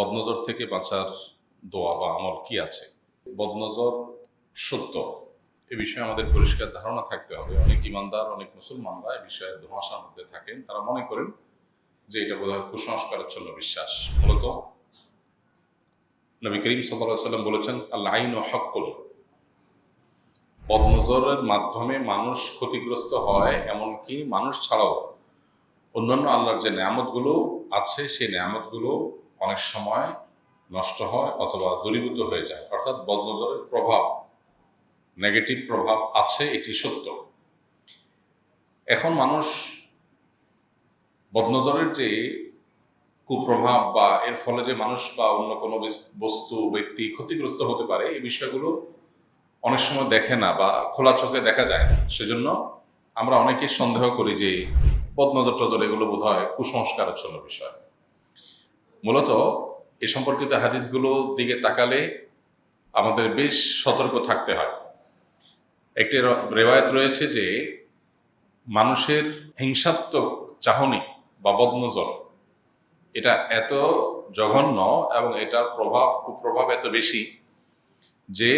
বদনজর থেকে বাঁচার দোয়া বা আমল কি আছে? বদনজর সত্য। এ বিষয়ে আমাদের পরিষ্কার ধারণা থাকতে হবে। অনেক ইমানদার, অনেক মুসলমানরা এ বিষয়ে ধোঁয়াশার মধ্যে থাকেন। তারা মনে করেন যে এটা বোধ বোধহয় কুসংস্কারাচ্ছন্ন বিশ্বাস। মূলত নবী করিম সাল্লাম বলেছেন আইন ও হকুল বদনজরের মাধ্যমে মানুষ ক্ষতিগ্রস্ত হয় এমনকি মানুষ ছাড়াও অন্যান্য আল্লাহর যে নিয়ামতগুলো আছে, সেই নিয়ামতগুলো অনেক সময় নষ্ট হয় অথবা দূরীভূত হয়ে যায়। অর্থাৎ বদনজরের প্রভাব নেগেটিভ প্রভাব আছে, এটি সত্য। এখন মানুষ বদনজরের যে কুপ্রভাব বা এর ফলে যে মানুষ বা অন্য কোনো বস্তু, ব্যক্তি ক্ষতিগ্রস্ত হতে পারে, এই বিষয়গুলো অনেক সময় দেখে না বা খোলা চোখে দেখা যায় না। সেজন্য আমরা অনেকে সন্দেহ করি যে বদনজর টজর এগুলো বোধ হয় কুসংস্কারের জন্য বিষয়। মূলত এ সম্পর্কিত হাদিসগুলো দিকে তাকালে আমাদের বেশ সতর্ক থাকতে হয়। একটি রেওয়ায়ত রয়েছে যে মানুষের হিংসাত্মক চাহনি বা বদনজর, এটা এত জঘন্য এবং এটার প্রভাব, কুপ্রভাব এত বেশি যে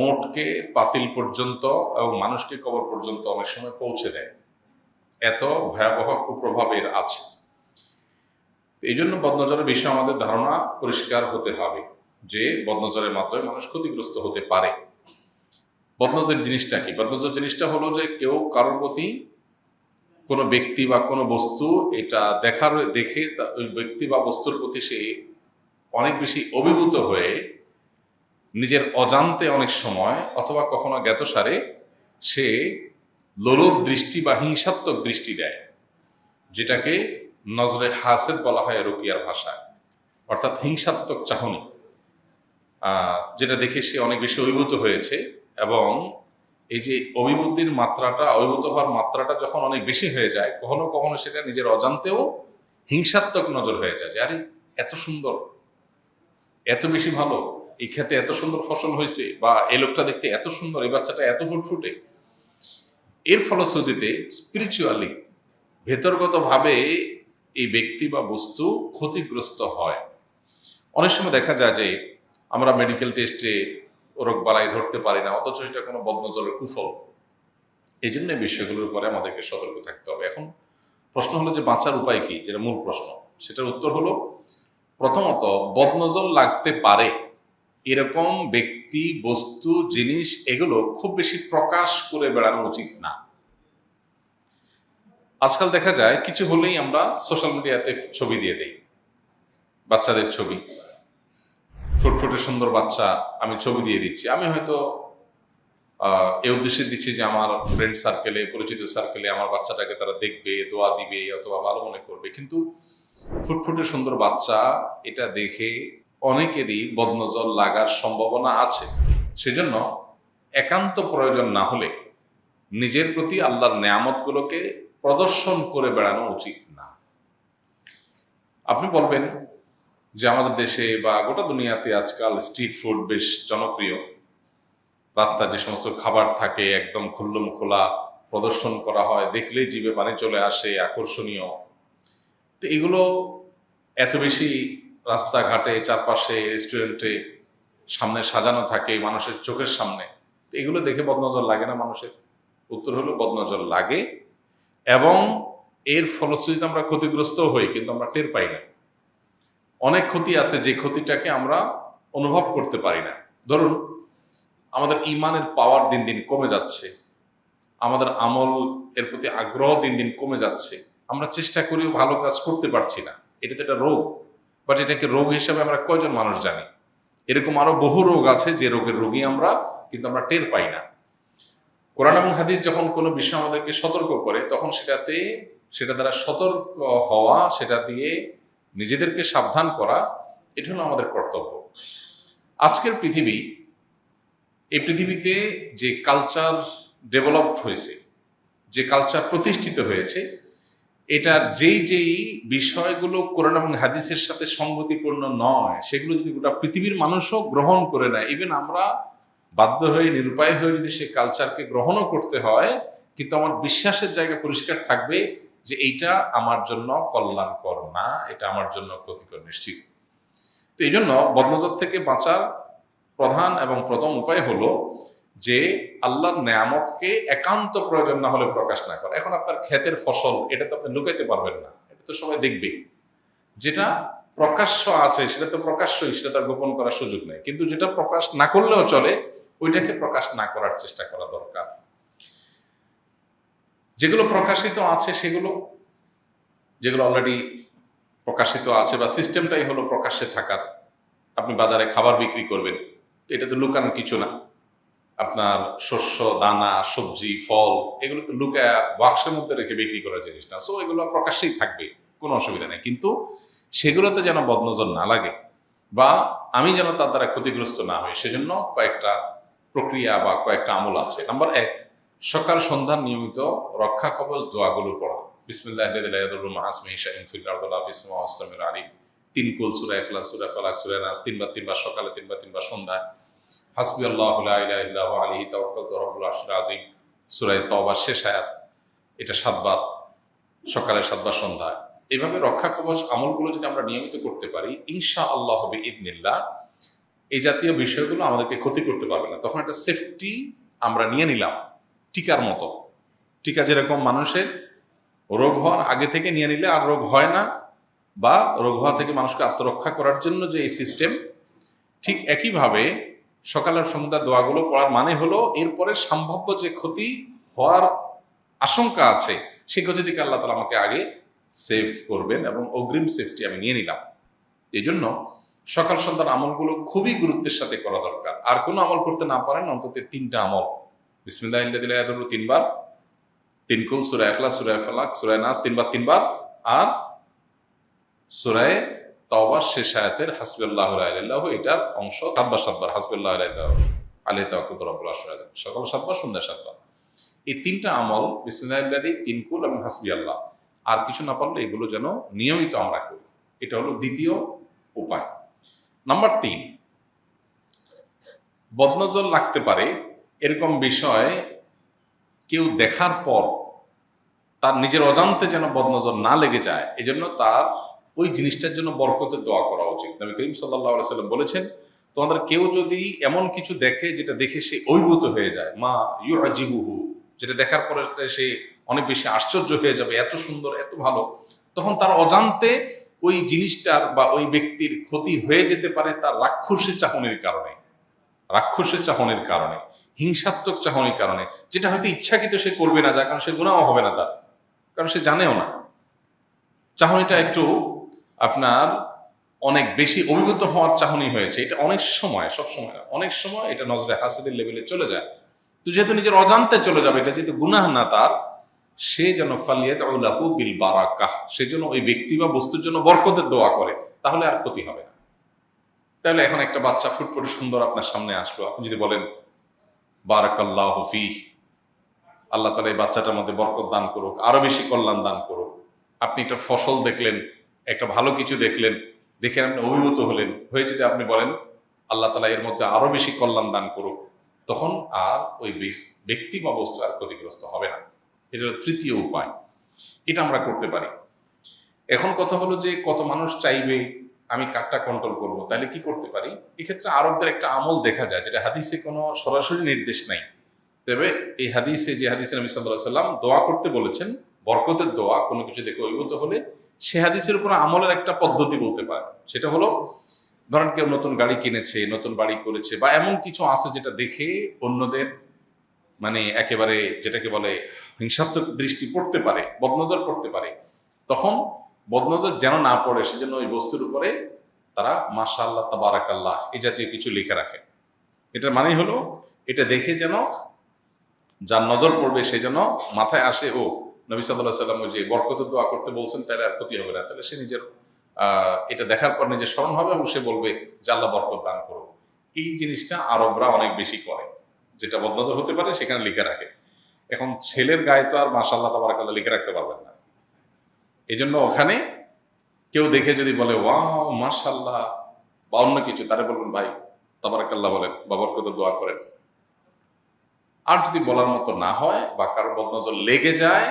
ওঁটকে পাতিল পর্যন্ত এবং মানুষকে কবর পর্যন্ত অনেক সময় পৌঁছে দেয়। এত ভয়াবহ কুপ্রভাব এর আছে এই জন্য বদনজরের বিষয়ে আমাদের ধারণা পরিষ্কার হতে হবে যে বদনজরের মাধ্যমে মানুষ ক্ষতিগ্রস্ত হতে পারে। বদনজর জিনিসটা কি? বদনজর জিনিসটা হলো যে কেউ কারোর প্রতি কোনো ব্যক্তি বা কোনো বস্তু এটা দেখার, দেখে ওই ব্যক্তি বা বস্তুর প্রতি সে অনেক বেশি অভিভূত হয়ে নিজের অজান্তে অনেক সময় অথবা কখনো জ্ঞাতসারে সে লোলভ দৃষ্টি বা হিংসাত্মক দৃষ্টি দেয়, যেটাকে নজরে হাসেদ বলা হয় রুকিয়ার ভাষায়। অর্থাৎ হিংসাত্মক চাহনি। যেটা দেখে সে অনেক বেশি অভিভূত হয়েছে এবং এই যে অভিভূতির মাত্রাটা, অভিভূত হওয়ার মাত্রাটা যখন অনেক বেশি হয়ে যায়, কখনো কখনো সেটা নিজের অজান্তেও হিংসাত্মক নজর হয়ে যায় যে, আরে, এত সুন্দর। এত বেশি ভালো। এই ক্ষেতে এত সুন্দর ফসল হয়েছে বা এই লোকটা দেখতে এত সুন্দর, এই বাচ্চাটা এত ফুট ফুটফুটে এর ফলশ্রুতিতে স্পিরিচুয়ালি ভেতরগতভাবে এই ব্যক্তি বা বস্তু ক্ষতিগ্রস্ত হয়। অনেক সময় দেখা যায় যে আমরা মেডিকেল টেস্টে রোগ বালাই ধরতে পারি না, অথচ এটা কোনো বদনজরের কুফল। এই জন্য এই বিষয়গুলোর উপরে আমাদেরকে সতর্ক থাকতে হবে। এখন প্রশ্ন হলো যে বাঁচার উপায় কি? যেটা মূল প্রশ্ন। সেটার উত্তর হলো, প্রথমত বদনজর লাগতে পারে। এরকম ব্যক্তি, বস্তু, জিনিস, এগুলো খুব বেশি প্রকাশ করে বেড়ানো উচিত না। আজকাল দেখা যায় কিছু হলেই আমরা সোশ্যাল মিডিয়াতে ছবি দিয়ে দেই। বাচ্চাদের ছবি। ফুটফুটে সুন্দর বাচ্চা, আমি ছবি দিয়ে দিচ্ছি। আমি হয়তো এই উদ্দেশ্যে দিচ্ছি যে আমার ফ্রেন্ড সার্কেলে পরিচিত সার্কেলে আমার বাচ্চাটাকে তারা দেখবে, দোয়া দিবে, অথবা ভালো মনে করবে। কিন্তু ফুটফুটে সুন্দর বাচ্চা এটা দেখে অনেকেরই বদনজর লাগার সম্ভাবনা আছে। সেজন্য একান্ত প্রয়োজন না হলে নিজের প্রতি আল্লাহর নেয়ামতগুলোকে প্রদর্শন করে বেড়ানো উচিত না। আপনি বলবেন যে আমাদের দেশে বা গোটা দুনিয়াতে আজকাল স্ট্রিট ফুড বেশ জনপ্রিয়। রাস্তায় যে সমস্ত খাবার থাকে একদম খুল্লুম খোলা প্রদর্শন করা হয়, দেখলেই জীবে পানি চলে আসে, আকর্ষণীয়। তো এগুলো এত বেশি রাস্তাঘাটে, চারপাশে, রেস্টুরেন্টে সামনে সাজানো থাকে মানুষের চোখের সামনে। এগুলো দেখে বদনজর লাগে না মানুষের? উত্তর হলো বদনজর লাগে। এবং এর ফলশ্রুতিতে আমরা ক্ষতিগ্রস্ত হই, কিন্তু আমরা টের পাই না। অনেক ক্ষতি আছে, যে ক্ষতিটাকে আমরা অনুভব করতে পারি না। ধরুন, আমাদের ইমানের পাওয়ার দিন দিন কমে যাচ্ছে, আমাদের আমল এর প্রতি আগ্রহ দিন দিন কমে যাচ্ছে, আমরা চেষ্টা করেও ভালো কাজ করতে পারছি না। এটা তো একটা রোগ বাট এটাকে রোগ হিসাবে আমরা কয়জন মানুষ জানি? এরকম আরও বহু রোগ আছে, যে রোগের রোগী আমরা কিন্তু আমরা টের পাই না। কোরআন এবং হাদিস যখন কোনো বিষয় আমাদেরকে সতর্ক করে, তখন সেটাতে, সেটা দ্বারা সতর্ক হওয়া, সেটা দিয়ে নিজেদেরকে সাবধান করা, এটা হলো আমাদের কর্তব্য। আজকের পৃথিবী, এই পৃথিবীতে যে কালচার ডেভেলপড হয়েছে, যে কালচার প্রতিষ্ঠিত হয়েছে, এটার যেই যেই বিষয়গুলো কোরআন এবং হাদিসের সাথে সঙ্গতিপূর্ণ নয়, সেগুলো যদি গোটা পৃথিবীর মানুষও গ্রহণ করে নেয় ইভেন আমরা বাধ্য হয়ে, নিরুপায় হয়ে যদি সে কালচারকে গ্রহণও করতে হয়, কিন্তু আমার বিশ্বাসের জায়গা পরিষ্কার থাকবে যে এইটা আমার জন্য কল্যাণকর না, এটা আমার জন্য ক্ষতিকর নিশ্চিত। তো এই জন্য বদনজর থেকে বাঁচার প্রধান এবং প্রথম উপায় হলো যে আল্লাহর নেয়ামতকে একান্ত প্রয়োজন না হলে প্রকাশ না করা। এখন আপনার ক্ষেতের ফসল, এটা তো আপনি লুকাইতে পারবেন না, এটা তো সবাই দেখবে যেটা প্রকাশ্য আছে, সেটা তো প্রকাশ্যই, সেটা তার গোপন করার সুযোগ নেই। কিন্তু যেটা প্রকাশ না করলেও চলে ওইটাকে প্রকাশ না করার চেষ্টা করা দরকার। যেগুলো প্রকাশিত আছে সেগুলো, যেগুলো অলরেডি প্রকাশিত আছে বা সিস্টেমটাই হলো প্রকাশ্যে থাকার। আপনি বাজারে খাবার বিক্রি করবেন এটা তো লুকানো কিছু না। আপনার শস্য, দানা, সবজি, ফল, এগুলো তো লুকায় বাক্সের মধ্যে রেখে বিক্রি করার জিনিস না। সো এগুলো প্রকাশ্যেই থাকবে, কোনো অসুবিধা নেই। কিন্তু সেগুলোতে যেন বদনজর না লাগে বা আমি যেন তার দ্বারা ক্ষতিগ্রস্ত না হই, সেজন্য কয়েকটা প্রক্রিয়া বা কয়েকটা আমল আছে। নাম্বার এক, সকাল সন্ধ্যা নিয়মিত রক্ষা কবচ দোয়াগুলো পড়া। তিনবার তিনবার সকালে, তিনবার তিনবার তওবার শেষ এটা সাতবার সাতবার সন্ধ্যায়। এইভাবে রক্ষা কবচ আমলগুলো যদি আমরা নিয়মিত করতে পারি ইনশা আল্লাহ হবে ইবনিল্লাহ এই জাতীয় বিষয়গুলো আমাদেরকে ক্ষতি করতে পারবে না। তখন একটা সেফটি আমরা নিয়ে নিলাম, টিকার মতো। টিকা যেরকম মানুষের রোগ হওয়ার আগে থেকে নিয়ে নিলে আর রোগ হয় না বা রোগ হওয়া থেকে মানুষকে আত্মরক্ষা করার জন্য যে এই সিস্টেম ঠিক একইভাবে সকালের সন্ধ্যা দোয়াগুলো পড়ার মানে হলো এরপরে সম্ভাব্য যে ক্ষতি হওয়ার আশঙ্কা আছে সেই ক্ষতি থেকে আল্লাহ তালা আমাকে আগে সেভ করবেন এবং অগ্রিম সেফটি আমি নিয়ে নিলাম। এই জন্য সকাল সন্ধ্যার আমলগুলো খুবই গুরুত্বের সাথে করা দরকার। আর কোনো আমল করতে না পারেন, অন্তত তিনটা আমল। বিসমিল্লাহ দিলে তিনবার, তিন কুল সুরায় এখলা সুরায় ফালাক সুরায় নাস তিনবার তিনবার, আর সুরায় তওবার শেষ আয়াতের হাসবুল্লাহ আল্লাহ এটার অংশ সাতবার সাতবার, হাসবুল্লাহ আল্লাহ আলী তাকুত সকাল সাতবার, সন্ধ্যা সাতবার। এই তিনটা আমল বিসমিল্লাহ তিন কুল এবং হাসবি আল্লাহ আর কিছু না পারলে এগুলো যেন নিয়মিত আমরা করি। এটা হলো দ্বিতীয় উপায়। নাম্বার তিন বদনজর লাগতে পারে এরকম বিষয় কেউ দেখার পর তার নিজের অজান্তে যেন বদনজর না লেগে যায়, এজন্য তার ওই জিনিসটার জন্য বরকতের দোয়া করা উচিত। নবী করিম সাল্লাহ সাল্লাম বলেছেন, তোমাদের কেউ যদি এমন কিছু দেখে যেটা দেখে সে অভিভূত হয়ে যায়, মা ইউ আজিবুহু যেটা দেখার পরে সে অনেক বেশি আশ্চর্য হয়ে যাবে, এত সুন্দর, এত ভালো, তখন তার অজান্তে ওই জিনিসটার বা ওই ব্যক্তির ক্ষতি হয়ে যেতে পারে তার রাক্ষসের চাহনির কারণে। রাক্ষসের চাহনির কারণে, হিংসাত্মক চাহনির কারণে, যেটা হয়তো ইচ্ছাকৃত সে করবে না, যার কারণ সে গুণাও হবে না তার, কারণ সে জানেও না। চাহনিটা একটু আপনার অনেক বেশি অভিজ্ঞতা হওয়ার চাহনি হয়েছে, এটা অনেক সময়, সব সময় অনেক সময় এটা নজরে হাসিদের লেভেলে চলে যায়। তো যেহেতু নিজের অজান্তে চলে যাবে, এটা যেহেতু গুনাহ না তার সে যেন ফালিয়াত আউলাহু বিল বারাকাহ, সে যেন ওই ব্যক্তি বা বস্তুর জন্য বরকতের দোয়া করে, তাহলে আর ক্ষতি হবে না। তাহলে এখন একটা বাচ্চা ফুটফুটে সুন্দর আপনার সামনে আসলো। আপনি যদি বলেন, বারাকাল্লাহ ফি আল্লাহ তালা এই বাচ্চাটার মধ্যে বরকত দান করুক, আরও বেশি কল্যাণ দান করুক। আপনি একটা ফসল দেখলেন, একটা ভালো কিছু দেখলেন, দেখে আপনি অভিভূত হলেন, হয়ে যদি আপনি বলেন, আল্লাহ তালা এর মধ্যে আরও বেশি কল্যাণ দান করুক, তখন আর ওই ব্যক্তি বা বস্তু আর ক্ষতিগ্রস্ত হবে না। এটা তৃতীয় উপায়। এটা আমরা করতে পারি। এখন কথা হলো যে কত মানুষ চাইবে আমি কাঠটা কন্ট্রোল করব, তাহলে কি করতে পারি? এক্ষেত্রে আরবদের একটা আমল দেখা যায়, যেটা হাদিসে কোনো সরাসরি নির্দেশ নাই। তবে এই হাদিসে, যে হাদিসে নবী সাল্লাহ সাল্লাম দোয়া করতে বলেছেন, বরকতের দোয়া, কোনো কিছু দেখে অভিভূত হলে সে হাদিসের উপর আমলের একটা পদ্ধতি বলতে পারে। সেটা হলো, ধরেন কেউ নতুন গাড়ি কিনেছে, নতুন বাড়ি করেছে, বা এমন কিছু আছে যেটা দেখে অন্যদের মানে একেবারে যেটাকে বলে হিংসাত্মক দৃষ্টি পড়তে পারে, বদনজর পড়তে পারে, তখন বদনজর যেন না পড়ে, সেজন্য ওই বস্তুর উপরে তারা মাশা আল্লাহ তাবারাকাল্লাহ এই জাতীয় কিছু লিখে রাখে। এটার মানেই হলো, এটা দেখে যেন যার নজর পড়বে, সে যেন মাথায় আসে, ও নবী সাল্লাহ সাল্লাম যে বরকত দোয়া করতে বলছেন, তাহলে আর ক্ষতি হবে না, তাহলে সে নিজের এটা দেখার পর নিজের স্মরণ হবে এবং সে বলবে যে আল্লাহ বরকত দান করো এই জিনিসটা আরবরা অনেক বেশি করে, যেটা বদনজর হতে পারে, সেখানে লিখে রাখে। এখন ছেলের গায়ে তো আর মাসাল্লাহ তাবারাকাল্লাহ লিখে রাখতে পারবেন না। এই জন্য ওখানে কেউ দেখে যদি বলে, ওয়াও মাশাল্লাহ বা অন্য কিছু, তারে বলবেন, ভাই, তাবারাকাল্লাহ বলেন, বা বরকত দোয়া করেন। আর যদি বলার মতো না হয় বা কারও বদনজর লেগে যায়,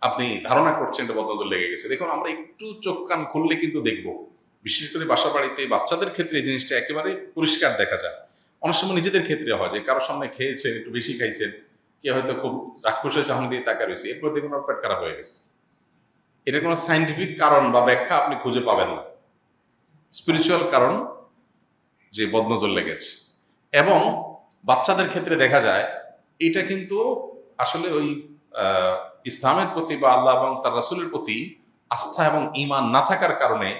আপনি ধারণা করছেন এটা বদনজর লেগে গেছে। দেখুন, আমরা একটু চোখ কান খুললে কিন্তু দেখব। বিশেষ করে বাসা বাড়িতে বাচ্চাদের ক্ষেত্রে এই জিনিসটা একেবারে পরিষ্কার দেখা যায়। অনেক সময় নিজেদের ক্ষেত্রে হয় যে কারোর সামনে খেয়েছেন, একটু বেশি খাইছেন। কে হয়তো খুব রাক্ষসের চাহনি দিয়ে তাকা রয়েছে এরপর দেখুন পেট খারাপ হয়ে গেছে। এটার কোনো সাইন্টিফিক কারণ বা ব্যাখ্যা আপনি খুঁজে পাবেন না। স্পিরিচুয়াল কারণ যে বদনজর লেগেছে। এবং বাচ্চাদের ক্ষেত্রে দেখা যায়, এটা কিন্তু আসলে ওই ইসলামের প্রতি বা আল্লাহ এবং তার রাসুলের প্রতি আস্থা এবং ইমান না থাকার কারণে,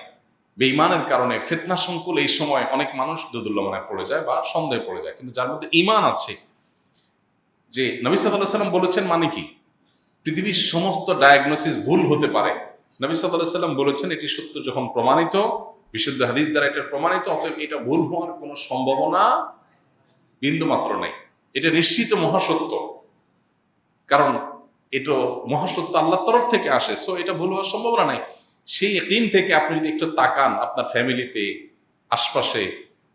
বেঈমানের কারণে ফিতনা সংকুল এই সময় অনেক মানুষ দুদুল্যমানায় পড়ে যায় বা সন্দেহে পড়ে যায়। কিন্তু যার মধ্যে ইমান আছে যে নবী সাল্লাম বলেছেন মানে কি? পৃথিবীর সমস্ত ডায়াগনোসিস ভুল হতে পারে। নবী সাল্লাম বলেছেন, এটি সত্য যখন প্রমাণিত, বিশুদ্ধ হাদিস দ্বারা এটা প্রমাণিত, অতএব এটা ভুল হওয়ার কোনো সম্ভাবনা বিন্দু মাত্র নেই। এটা নিশ্চিত মহাসত্য। কারণ এটা মহাসত্য আল্লাহর তরফ থেকে আসে সো এটা ভুল হওয়ার সম্ভাবনা নেই। সেই দিন থেকে আপনি যদি একটু তাকান, আপনার ফ্যামিলিতে আশপাশে,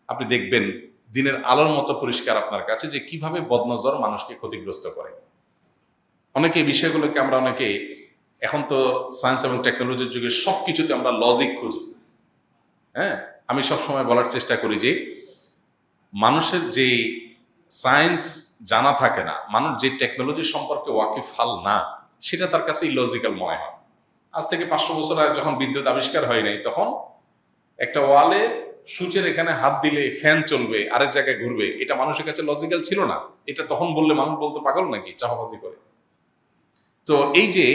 আপনি দেখবেন দিনের আলোর মতো পরিষ্কার আপনার কাছে যে কীভাবে বদনজর মানুষকে ক্ষতিগ্রস্ত করে। অনেকে বিষয়গুলোকে আমরা অনেকে এখন তো সায়েন্স এবং টেকনোলজির যুগে সব কিছুতে আমরা লজিক খুঁজি। হ্যাঁ? আমি সবসময় বলার চেষ্টা করি যে মানুষের যে সায়েন্স জানা থাকে না, মানুষ যে টেকনোলজি সম্পর্কে ওয়াকিফাল না, সেটা তার কাছে ইলজিক্যাল মনে হয়। আজ থেকে পাঁচশো বছর আগে যখন বিদ্যুৎ আবিষ্কার হয় নাই, তখন একটা ওয়ালে সূচের এখানে হাত দিলে ফ্যান চলবে, আরেক জায়গায় ঘুরবে, এটা মানুষের কাছে লজিক্যাল ছিল না। এটা তখন বললে মানুষ বলতে পাগল নাকি চাপাবাজি করে। তো এই যে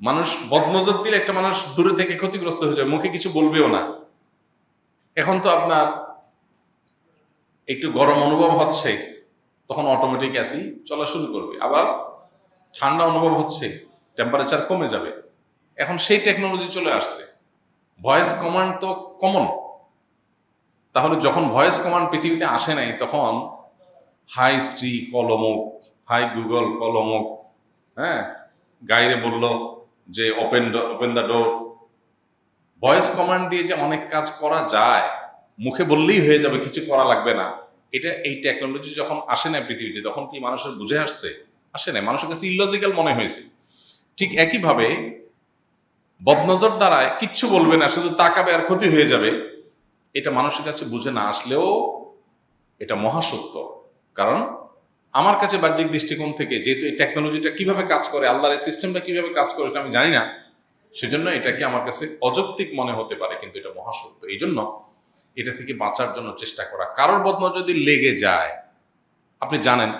মানুষ বদনজর দিলে একটা মানুষ দূরে থেকে ক্ষতিগ্রস্ত হয়ে যায়, মুখে কিছু বলবেও না। এখন তো আপনার একটু গরম অনুভব হচ্ছে, তখন অটোমেটিক অ্যাসি চলা শুরু করবে। আবার ঠান্ডা অনুভব হচ্ছে টেম্পারেচার কমে যাবে। এখন সেই টেকনোলজি চলে আসছে। ভয়েস কমান্ড তো কমন তাহলে যখন ভয়েস কমান্ড পৃথিবীতে আসে নাই, তখন হাই স্ত্রী কলমুক হাই গুগল কলমুক হ্যাঁ? গাইরে বলল যে open open the door voice command দিয়ে যে অনেক কাজ করা যায়, মুখে বললেই হয়ে যাবে, কিছু করা লাগবে না। এটা, এই টেকনোলজি যখন আসে না পৃথিবীতে, তখন কি মানুষের বুঝে আসছে? আসে না মানুষের কাছে ইলজিক্যাল মনে হয়েছে। ঠিক একইভাবে বদনজর দ্বারায় কিচ্ছু বলবে না, শুধু তাকাবে আর ক্ষতি হয়ে যাবে। এটা মানুষের কাছে বুঝে না আসলেও এটা মহাসত্য। কারণ আমার কাছে বাহ্যিক দৃষ্টিকোণ থেকে যেহেতু এই টেকনোলজিটা কীভাবে কাজ করে, আল্লাহর এই সিস্টেমটা কীভাবে কাজ করে এটা আমি জানি না, সেজন্য এটাকে আমার কাছে অযৌক্তিক মনে হতে পারে, কিন্তু এটা মহাসত্য। এই জন্য এটা থেকে বাঁচার জন্য চেষ্টা করা। কারোর বদন যদি লেগে যায়, আপনি জানেন,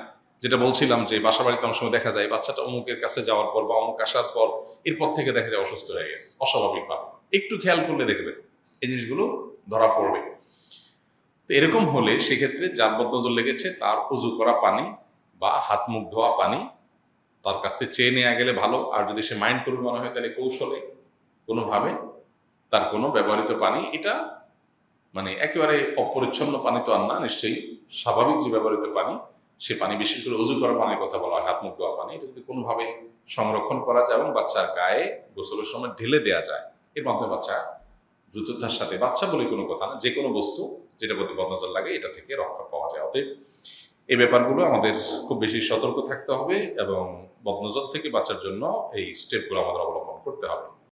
যেটা বলছিলাম যে বাসা বাড়িতে অনেক সময় দেখা যায়, বাচ্চাটা অমুকের কাছে যাওয়ার পর বা অমুক আসার পর এরপর থেকে দেখা যায় অসুস্থ হয়ে গেছে, অস্বাভাবিকভাবে। একটু খেয়াল করলে দেখবেন, এই জিনিসগুলো ধরা পড়বে। তো এরকম হলে সেক্ষেত্রে যার বদনজর লেগেছে, তার উজু করা পানি বা হাত মুখ ধোয়া পানি তার কাছ থেকে চেয়ে নেওয়া গেলে ভালো। আর যদি সে মাইন্ড করবে মনে হয় তাহলে কৌশলে কোনোভাবে তার কোনো ব্যবহৃত পানি, এটা মানে একেবারে অপরিচ্ছন্ন পানি তো আর না, নিশ্চয়ই স্বাভাবিক যে ব্যবহৃত পানি, সে পানি বিশেষ করে উজু করা পানির কথা বলা হয়, হাত মুখ ধোয়া পানি। এটা যদি কোনোভাবে সংরক্ষণ করা যায় এবং বাচ্চার গায়ে গোসলের সময় ঢেলে দেওয়া যায়, এর মাধ্যমে বাচ্চা দ্রুততার সাথে বাচ্চা বলে কোনো কথা না যে কোনো বস্তু যেটা প্রতি বদনজর লাগে, এটা থেকে রক্ষা পাওয়া যায়। অতএব এই ব্যাপারগুলো আমাদের খুব বেশি সতর্ক থাকতে হবে এবং বদনজর থেকে বাঁচার জন্য এই স্টেপগুলো আমাদের অবলম্বন করতে হবে।